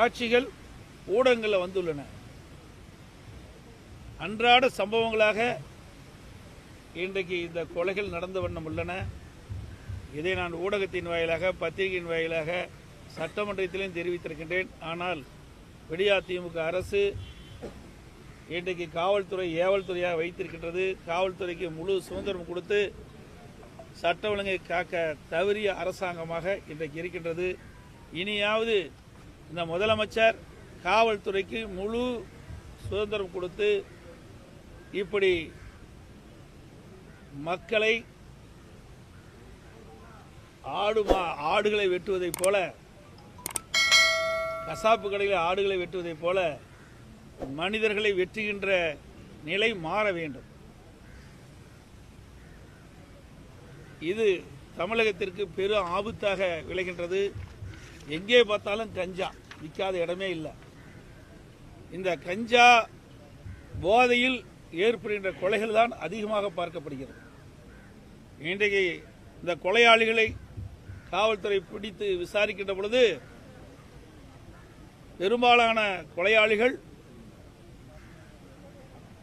காட்சிகள் ஊடகங்களில் வந்துள்ளன. அன்றாட சம்பவங்களாக இன்றைக்கு இந்த கொலைகள் நடந்த வண்ணம் உள்ளன. இதை நான் ஊடகத்தின் வாயிலாக பத்திரிகையின் வாயிலாக சட்டமன்றத்திலும் தெரிவித்திருக்கின்றேன். ஆனால் விடியா திமுக அரசு இன்றைக்கு காவல்துறை ஏவல்துறையாக வைத்திருக்கின்றது. காவல்துறைக்கு முழு சுதந்திரம் கொடுத்து சட்ட ஒழுங்கை காக்க தவறிய அரசாங்கமாக இன்றைக்கு இருக்கின்றது. இனியாவது இந்த முதலமைச்சர் காவல்துறைக்கு முழு சுதந்திரம் கொடுத்து இப்படி மக்களை ஆடு ஆடுகளை வெட்டுவதைப் போல கசாப்பு கடையில் ஆடுகளை வெட்டுவதைப் போல மனிதர்களை வெட்டுகின்ற நிலை மாற வேண்டும். இது தமிழகத்திற்கு பெரும் ஆபத்தாக விளைகின்றது. எங்கே பார்த்தாலும் கஞ்சா விற்காத இடமே இல்லை. இந்த கஞ்சா போதையில் ஏற்படுகின்ற கொலைகள் தான் அதிகமாக பார்க்கப்படுகிறது. இன்றைக்கு இந்த கொலையாளிகளை காவல்துறை பிடித்து விசாரிக்கின்ற பொழுது பெரும்பாலான கொலையாளிகள்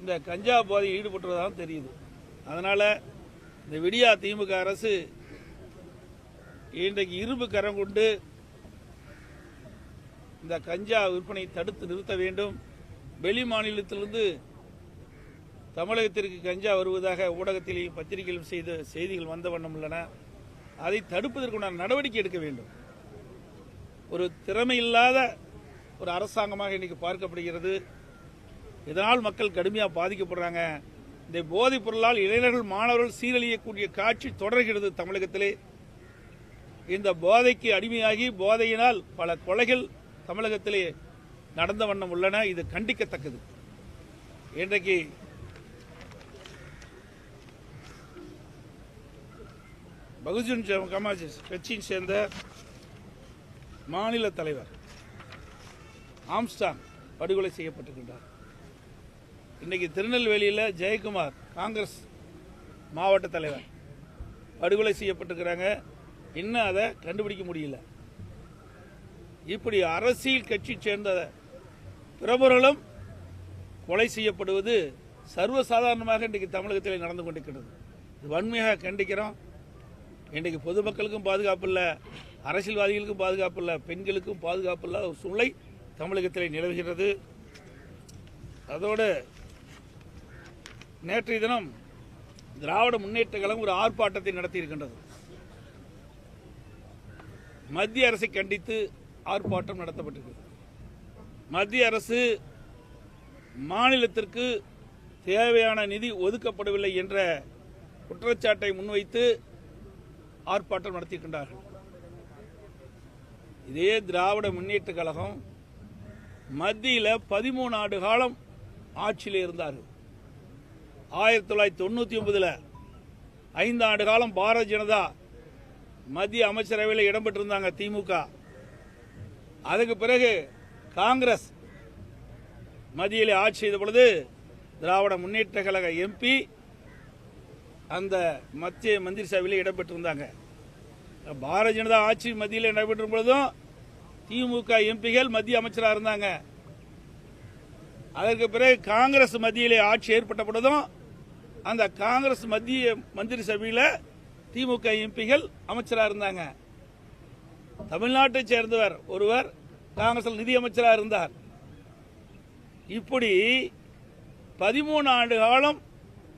இந்த கஞ்சா போதையில் ஈடுபட்டுறதாக தெரியுது. அதனால் இந்த விடியா திமுக அரசு இன்றைக்கு இரும்பு கரம் கொண்டு இந்த கஞ்சா விற்பனை தடுத்து நிறுத்த வேண்டும். வெளி மாநிலத்திலிருந்து தமிழகத்திற்கு கஞ்சா வருவதாக ஊடகத்திலேயும் பத்திரிகையிலும் செய்த செய்திகள் வந்த வண்ணம் உள்ளன. அதை தடுப்பதற்குண்டான நடவடிக்கை எடுக்க வேண்டும். ஒரு திறமை இல்லாத ஒரு அரசாங்கமாக இன்னைக்கு பார்க்கப்படுகிறது. இதனால் மக்கள் கடுமையாக பாதிக்கப்படுறாங்க. இந்த போதைப் பொருளால் இளைஞர்கள் மாணவர்கள் சீரழியக்கூடிய காட்சி தொடர்கிறது தமிழகத்திலே. இந்த போதைக்கு அடிமையாகி போதையினால் பல கொலைகள் தமிழகத்திலே நடந்த வண்ணம் உள்ளன. இது கண்டிக்கத்தக்கது. இன்றைக்கு பகுஜன் சமாஜ் கட்சியை சேர்ந்த மாநில தலைவர் ஆம்ஸ்டாங் படுகொலை செய்யப்பட்டிருக்கின்றார். இன்னைக்கு திருநெல்வேலியில் ஜெயக்குமார் காங்கிரஸ் மாவட்ட தலைவர் படுகொலை செய்யப்பட்டிருக்கிறாங்க. இன்னும் அதை கண்டுபிடிக்க முடியல? இப்படி அரசியல் கட்சி சேர்ந்த பிரபர்களும் கொலை செய்யப்படுவது சர்வசாதாரணமாக இன்றைக்கு தமிழகத்தில் நடந்து கொண்டிருக்கிறது. இது வன்மையாக கண்டிக்கிறோம். இன்றைக்கு பொதுமக்களுக்கும் பாதுகாப்பு இல்லை அரசியல்வாதிகளுக்கும் பாதுகாப்பு இல்லை பெண்களுக்கும் பாதுகாப்பு இல்லாத ஒரு சூழ்நிலை தமிழகத்தில் நிலவுகிறது. அதோடு நேற்றைய தினம் திராவிட முன்னேற்ற கழகம் ஒரு ஆர்ப்பாட்டத்தை நடத்தியிருக்கின்றது. மத்திய அரசை கண்டித்து ஆர்ப்பாட்டம் நடத்தப்பட்டிருக்கு மத்திய அரசு மாநிலத்திற்கு தேவையான நிதி ஒதுக்கப்படவில்லை என்ற குற்றச்சாட்டை முன்வைத்து ஆர்ப்பாட்டம் நடத்தியிருக்கின்றார்கள். இதே திராவிட முன்னேற்ற கழகம் மத்தியில் பதிமூணு ஆண்டு காலம் ஆட்சியில் இருந்தார்கள். ஆயிரத்தி தொள்ளாயிரத்தி தொண்ணூற்றி ஒன்பதில் ஐந்து ஆண்டு காலம் பாரதிய ஜனதா மத்திய அமைச்சரவையில் இடம்பெற்றிருந்தாங்க திமுக. அதுக்கு பிறகு காங்கிரஸ் மத்தியில் ஆட்சி செய்த பொழுது திராவிட முன்னேற்ற கழக எம்பி அந்த மத்திய மந்திரி சபையில் இடம்பெற்றிருந்தாங்க. பாரதிய ஜனதா ஆட்சி மத்தியில் இடம்பெற்றும் பொழுதும் திமுக எம்பிகள் மத்திய அமைச்சராக இருந்தாங்க. அதற்கு பிறகு காங்கிரஸ் மத்தியிலே ஆட்சி ஏற்பட்ட பொழுதும் அந்த காங்கிரஸ் மத்திய மந்திரி சபையில் திமுக எம்பிகள் அமைச்சராக இருந்தாங்க. தமிழ்நாட்டை சேர்ந்தவர் ஒருவர் காங்கிரஸ் நிதி அமைச்சராக இருந்தார். இப்படி பதிமூணு ஆண்டு காலம்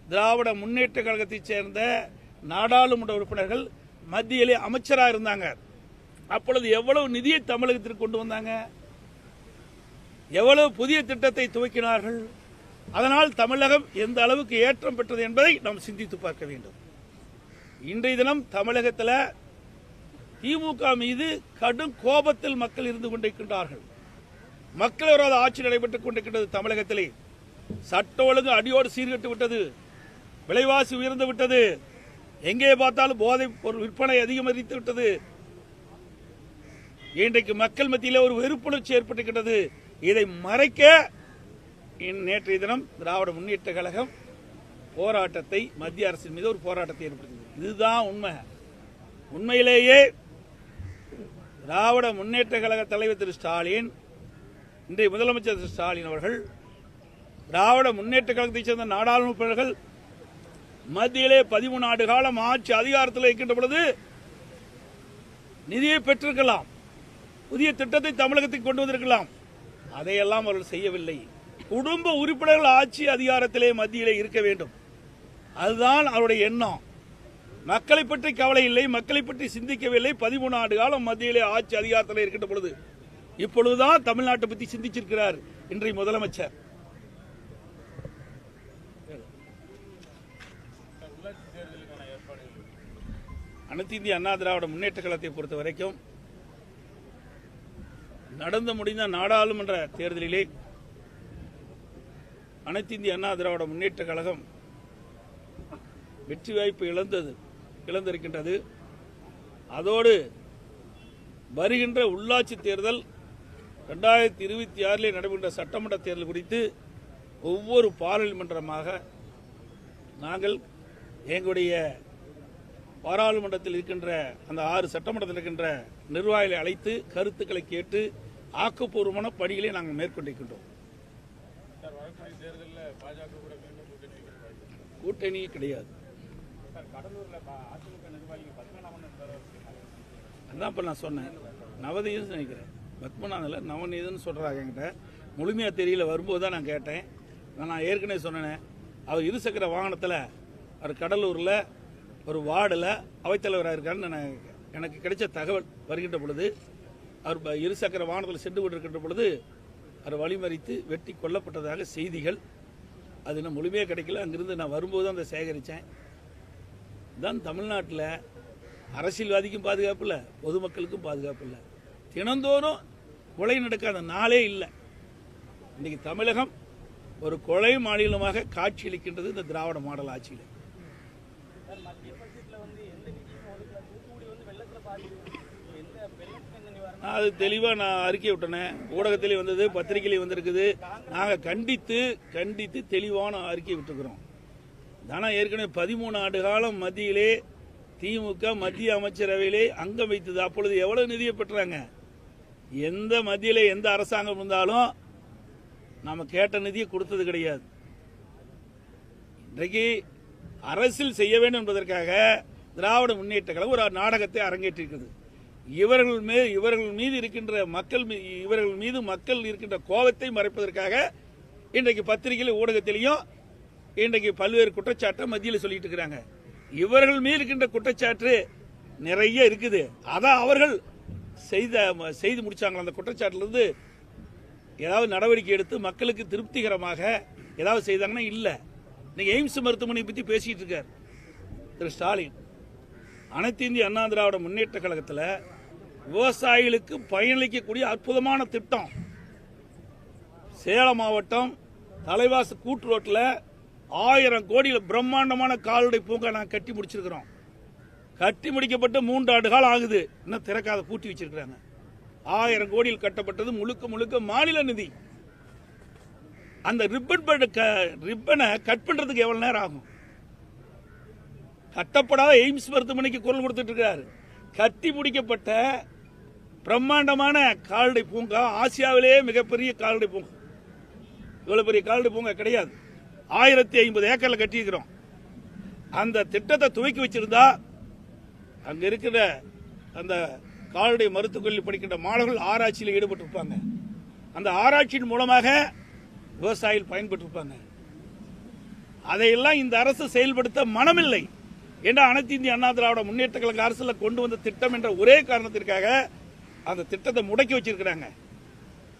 திராவிட முன்னேற்ற கழகத்தைச் சேர்ந்த நாடாளுமன்ற உறுப்பினர்கள் மத்தியிலே அமைச்சராக இருந்தாங்க. அப்பொழுது எவ்வளவு நிதியை தமிழகத்திற்கு கொண்டு வந்தாங்க? எவ்வளவு புதிய திட்டத்தை துவக்கினார்கள்? அதனால் தமிழகம் எந்த அளவுக்கு ஏற்றம் பெற்றது என்பதை நாம் சிந்தித்து பார்க்க வேண்டும். இன்றைய தினம் தமிழகத்தில் திமுக மீது கடும் கோபத்தில் மக்கள் இருந்து கொண்டிருக்கின்றார்கள். மக்கள் விரோத ஆட்சி நடைபெற்றுக் கொண்டிருக்கின்றது தமிழகத்திலே. சட்ட ஒழுங்கு அடியோடு சீர்கட்டு விட்டது. விலைவாசி உயர்ந்து விட்டது. எங்கே பார்த்தாலும் போதை பொருள் விற்பனை அதிகமரித்து விட்டது. இன்றைக்கு மக்கள் மத்தியிலே ஒரு வெறுப்புணர்ச்சி ஏற்பட்டிருக்கிறது இதை மறைக்க நேற்றைய தினம் திராவிட முன்னேற்ற கழகம் போராட்டத்தை மத்திய அரசின் மீது ஒரு போராட்டத்தை ஏற்படுத்தியது. இதுதான் உண்மை. உண்மையிலேயே திராவிட முன்னேற்ற கழக தலைவர் திரு ஸ்டாலின் இன்றைய முதலமைச்சர் திரு ஸ்டாலின் அவர்கள் திராவிட முன்னேற்ற கழகத்தைச் சேர்ந்த நாடாளுமன்றர்கள் மத்தியிலே பதிமூணு ஆண்டு காலம் ஆட்சி அதிகாரத்தில் இருக்கின்ற பொழுது நிதியை பெற்றிருக்கலாம். புதிய திட்டத்தை தமிழகத்துக்கு கொண்டு வந்திருக்கலாம். அதையெல்லாம் அவர்கள் செய்யவில்லை. குடும்ப உறுப்பினர்கள் ஆட்சி அதிகாரத்திலே மத்தியிலே இருக்க வேண்டும். அதுதான் அவருடைய எண்ணம். மக்களை பற்றி கவலை இல்லை மக்களை பற்றி சிந்திக்கவில்லை. பதிமூணு ஆண்டு காலம் மத்தியிலே ஆட்சி அதிகாரத்தில் இருக்கின்ற பொழுது இப்பொழுதுதான் தமிழ்நாட்டை பற்றி சிந்திச்சிருக்கிறார் இன்றைய முதலமைச்சர். அனைத்து இந்திய அண்ணா திராவிட முன்னேற்ற கழகத்தை பொறுத்த வரைக்கும் நடந்து முடிந்த நாடாளுமன்ற தேர்தலிலே அனைத்து இந்திய அண்ணா திராவிட முன்னேற்ற கழகம் வெற்றி வாய்ப்பு இழந்தது. இழந்திருக்கின்றது அதோடு வருகின்ற உள்ளாட்சி தேர்தல் ரெண்டாயிரத்தி இருபத்தி ஆறிலே நடைபெற்ற சட்டமன்ற தேர்தல் குறித்து ஒவ்வொரு பாராளுமன்றமாக நாங்கள் எங்களுடைய பாராளுமன்றத்தில் இருக்கின்ற அந்த ஆறு சட்டமன்றத்தில் இருக்கின்ற நிர்வாகிகளை அழைத்து கருத்துக்களை கேட்டு ஆக்கப்பூர்வமான பணிகளை நாங்கள் மேற்கொண்டிருக்கின்றோம். சார் வரக்கூடிய தேர்தலில் பாஜக கூட மீண்டும் கூட்டணி வைக்கிற வாய்ப்பு கூட்டணி கிடையாது. அதான் இப்போ நான் சொன்னேன். நவதீதம் நினைக்கிறேன். பத்மநாதில் நவநீதம்னு சொல்கிறாங்க என்கிட்ட. முழுமையாக தெரியல வரும்போது தான் நான் கேட்டேன். நான் ஏற்கனவே சொன்னேன். அவர் இருசக்கர வாகனத்தில் அவர் கடலூரில் ஒரு வார்டில் அவைத்தலைவராக இருக்காருன்னு நான் எனக்கு கிடைச்ச தகவல் வருகின்ற பொழுது அவர் ப- இருசக்கர வாகனத்தில் சென்று கொண்டிருக்கின்ற பொழுது அவர் வழிமறித்து வெட்டி கொல்லப்பட்டதாக செய்திகள். அது இன்னும் முழுமையாக கிடைக்கல. அங்கிருந்து நான் வரும்போது தான் அதை சேகரித்தேன் தான் தமிழ்நாட்டில் அரசியல்வாதிக்கும் பாதுகாப்பு இல்லை பொதுமக்களுக்கும் பாதுகாப்பு இல்லை. தினந்தோறும் கொலை நடக்காத நாளே இல்லை. இன்றைக்கி தமிழகம் ஒரு கொலை மாநிலமாக காட்சியளிக்கின்றது இந்த திராவிட மாடல் ஆட்சியில். நான் அது தெளிவாக நான் அறிக்கை விட்டனேன் ஊடகத்திலே வந்தது பத்திரிகையிலே வந்திருக்குது. நாங்கள் கண்டித்து கண்டித்து தெளிவான அறிக்கை விட்டுருக்குறோம். ஆனால் ஏற்கனவே பதிமூணு ஆண்டு காலம் மத்தியிலே திமுக மத்திய அமைச்சரவையிலே அங்கம் வைத்தது. அப்பொழுது எவ்வளவு நிதியை பெற்றாங்க? எந்த மத்தியில் எந்த அரசாங்கம் இருந்தாலும் நாம் கேட்ட நிதியை கொடுத்தது கிடையாது. இன்றைக்கு அரசில் செய்ய வேண்டும் என்பதற்காக திராவிட முன்னேற்ற கழகம் ஒரு நாடகத்தை அரங்கேற்றிருக்கிறது. இவர்கள் மீது இவர்கள் மீது இருக்கின்ற மக்கள் மீ- இவர்கள் மீது மக்கள் இருக்கின்ற கோபத்தை மறைப்பதற்காக இன்றைக்கு பத்திரிகையில் ஊடகத்திலையும் இன்றைக்கு பல்வேறு குற்றச்சாட்டை மத்தியில் சொல்லிட்டு இருக்கிறாங்க. இவர்கள் மீது இருக்கின்ற குற்றச்சாட்டு நிறைய இருக்குது. அதான் அவர்கள் செய்த செய்து முடிச்சாங்களா? அந்த குற்றச்சாட்டிலிருந்து ஏதாவது நடவடிக்கை எடுத்து மக்களுக்கு திருப்திகரமாக ஏதாவது செய்தாங்கன்னா இல்லை. இன்னைக்கு எய்ம்ஸ் மருத்துவமனை பற்றி பேசிட்டு இருக்கார். திரு ஸ்டாலின். அனைத்து இந்திய அண்ணா திராவிட முன்னேற்ற கழகத்தில் விவசாயிகளுக்கு பயனளிக்கக்கூடிய அற்புதமான திட்டம். சேலம் மாவட்டம் தலைவாசு கூட்டு ரோட்டில் ஆயிரம் கோடியில் பிரம்மாண்டமான கால்நடை பூங்கா நாங்கள் கட்டி முடிச்சிருக்கிறோம். கட்டி முடிக்கப்பட்டு மூன்று ஆண்டு காலம் ஆகுது. இன்னும் திறக்காத பூட்டி வச்சிருக்கிறாங்க. ஆயிரம் கோடியில் கட்டப்பட்டது முழுக்க முழுக்க மாநில நிதி. அந்த ரிப்பன் க- ரிப்பனை கட் பண்றதுக்கு எவ்வளவு நேரம் ஆகும்? கட்டப்படாத எய்ம்ஸ் மருத்துவமனைக்கு குரல் கொடுத்துட்டு இருக்கிறாரு கட்டி முடிக்கப்பட்ட பிரம்மாண்டமான கால்நடை பூங்கா ஆசியாவிலேயே மிகப்பெரிய கால்நடை பூங்கா. இவ்வளவு பெரிய கால்நடை பூங்கா கிடையாது. ஆயிரத்தி ஐம்பது ஏக்கர்ல கட்டியிருக்கிறோம். அந்த திட்டத்தை துவக்கி வச்சிருந்தா அங்க இருக்கிற அந்த கால்நடை மருத்துவக்கல்லி படிக்கின்ற மாணவர்கள் ஆராய்ச்சியில் ஈடுபட்டிருப்பாங்க. அந்த ஆராய்ச்சியின் மூலமாக விவசாயிகள் பயன்பெற்றிருப்பாங்க. அதையெல்லாம் இந்த அரசு செயல்படுத்த மனமில்லை. என்ற அனைத்து இந்திய அண்ணா திராவிட முன்னேற்ற கழக அரசுல கொண்டு வந்த திட்டம் என்ற ஒரே காரணத்திற்காக அந்த திட்டத்தை முடக்கி வச்சிருக்கிறாங்க.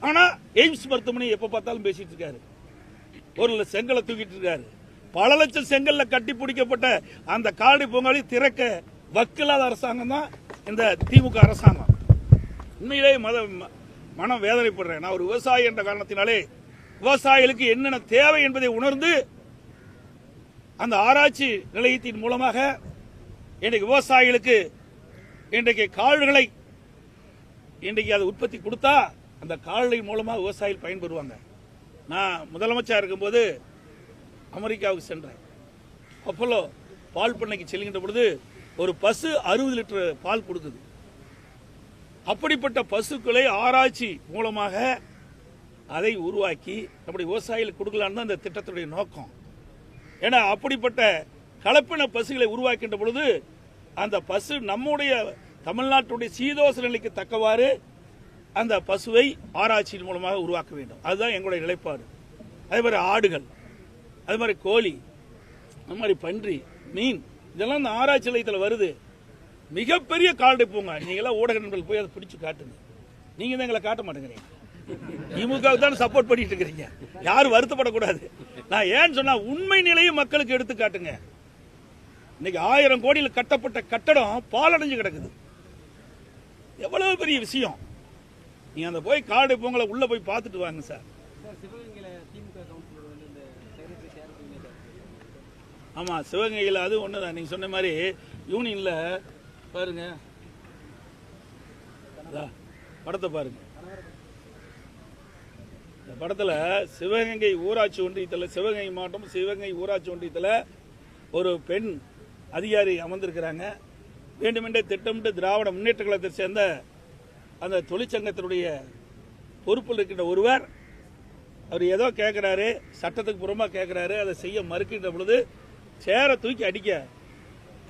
ஆனா எய்ம்ஸ் மருத்துவமனை எப்ப பார்த்தாலும் பேசிட்டு இருக்காரு. ஒரு செங்கலை தூக்கிட்டு இருக்காரு. பல லட்சம் செங்கல்ல கட்டி பிடிக்கப்பட்ட அந்த கால்நடை பொங்கலை திறக்க வக்கில்லாத அரசாங்கம் தான் இந்த திமுக அரசாங்கம். உண்மையிலேயே மத ம- மனம் வேதனைப்படுறேன். நான் ஒரு விவசாயி என்ற காரணத்தினாலே விவசாயிகளுக்கு என்னென்ன தேவை என்பதை உணர்ந்து அந்த ஆராய்ச்சி நிலையத்தின் மூலமாக இன்றைக்கு விவசாயிகளுக்கு இன்றைக்கு கால்களை இன்றைக்கு அதை உற்பத்தி கொடுத்தா அந்த கால்நடை மூலமாக விவசாயிகள் பயன்பெறுவாங்க. நான் முதலமைச்சர் இருக்கும்போது அமெரிக்காவுக்கு சென்றேன். அப்போலோ பால் பண்ணைக்கு செல்கின்ற பொழுது ஒரு பசு அறுபது லிட்டர் பால் கொடுக்குது அப்படிப்பட்ட பசுக்களை ஆராய்ச்சி மூலமாக அதை உருவாக்கி நம்முடைய விவசாயிகளுக்கு கொடுக்கலான்னு தான் இந்த திட்டத்துடைய நோக்கம். ஏன்னா அப்படிப்பட்ட கலப்பின பசுகளை உருவாக்கின்ற பொழுது அந்த பசு நம்முடைய தமிழ்நாட்டுடைய சீதோச நிலைக்கு தக்கவாறு அந்த பசுவை ஆராய்ச்சியின் மூலமாக உருவாக்க வேண்டும். அதுதான் எங்களுடைய நிலைப்பாடு. அதே மாதிரி ஆடுகள் அது மாதிரி கோழி அது மாதிரி பன்றி மீன் இதெல்லாம் இந்த ஆராய்ச்சி நிலையத்தில் வருது. மிகப்பெரிய கால்டை போங்க. நீங்களாம் ஊடக நண்பர்கள் போய் அதை பிடிச்சி காட்டுங்க. நீங்க தான் எங்களை காட்ட மாட்டேங்கிறீங்க. திமுக தான் சப்போர்ட் பண்ணிட்டு இருக்கிறீங்க. யாரும் வருத்தப்படக்கூடாது. நான் ஏன்னு சொன்னா உண்மை நிலையை மக்களுக்கு எடுத்து காட்டுங்க. இன்னைக்கு ஆயிரம் கோடியில் கட்டப்பட்ட கட்டடம் பாலடைஞ்சு கிடக்குது. எவ்வளவு பெரிய விஷயம். நீங்க அந்த போய் கால்நடை பூங்கலை உள்ள போய் பார்த்துட்டு வாங்க சார். சார் சிவகங்கையில் அது ஒண்ணுதான். நீங்க சொன்ன மாதிரி யூனியன்ல பாருங்க. படத்தை பாருங்க. இந்த படத்துல சிவகங்கை ஊராட்சி ஒன்றியத்தில் சிவகங்கை மாவட்டம் சிவகங்கை ஊராட்சி ஒன்றியத்தில் ஒரு பெண் அதிகாரி அமர்ந்திருக்கிறாங்க. வேண்டுமென்றே திட்டமிட்டு திராவிட முன்னேற்ற கழகத்தை சேர்ந்த அந்த தொழிற்சங்கத்தினுடைய பொறுப்பில் இருக்கின்ற ஒருவர் அவர் ஏதோ கேட்குறாரு சட்டத்துக்கு புறமா கேட்குறாரு அதை செய்ய மறுக்கின்ற பொழுது சேரை தூக்கி அடிக்க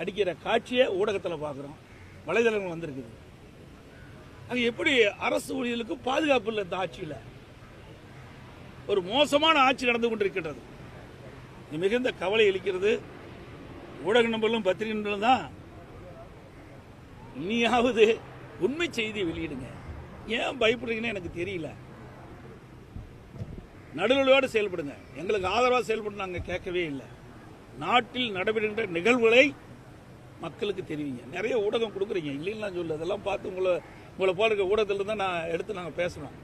அடிக்கிற காட்சியை ஊடகத்தில் பார்க்குறோம். வலைதளங்கள் வந்திருக்குது. அது எப்படி அரசு ஊழியர்களுக்கு பாதுகாப்பு இல்லை இந்த ஆட்சியில்? ஒரு மோசமான ஆட்சி நடந்து கொண்டிருக்கின்றது. மிகுந்த கவலை அளிக்கிறது. ஊடக நம்பர்களும் பத்திரிகை நம்பர்களும் தான் இனியாவது உண்மை செய்தியை வெளியிடுங்க. ஏன் பயப்படுறீங்கன்னு எனக்கு தெரியல. நடுநிலையோடு செயல்படுங்க. எங்களுக்கு ஆதரவாக செயல்பட நாங்கள் கேட்கவே இல்லை. நாட்டில் நடைபெறுகின்ற நிகழ்வுகளை மக்களுக்கு தெரிவிங்க. நிறைய ஊடகம் கொடுக்குறீங்க. இல்லைன்னா சொல்லு அதெல்லாம் பார்த்து உங்களை உங்களை போல இருக்க ஊடகத்தில் தான் நான் எடுத்து நாங்கள் பேசுகிறோம்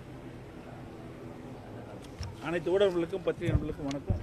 அனைத்து ஊடகங்களுக்கும் பத்திரிகை நண்பர்களுக்கும் வணக்கம்.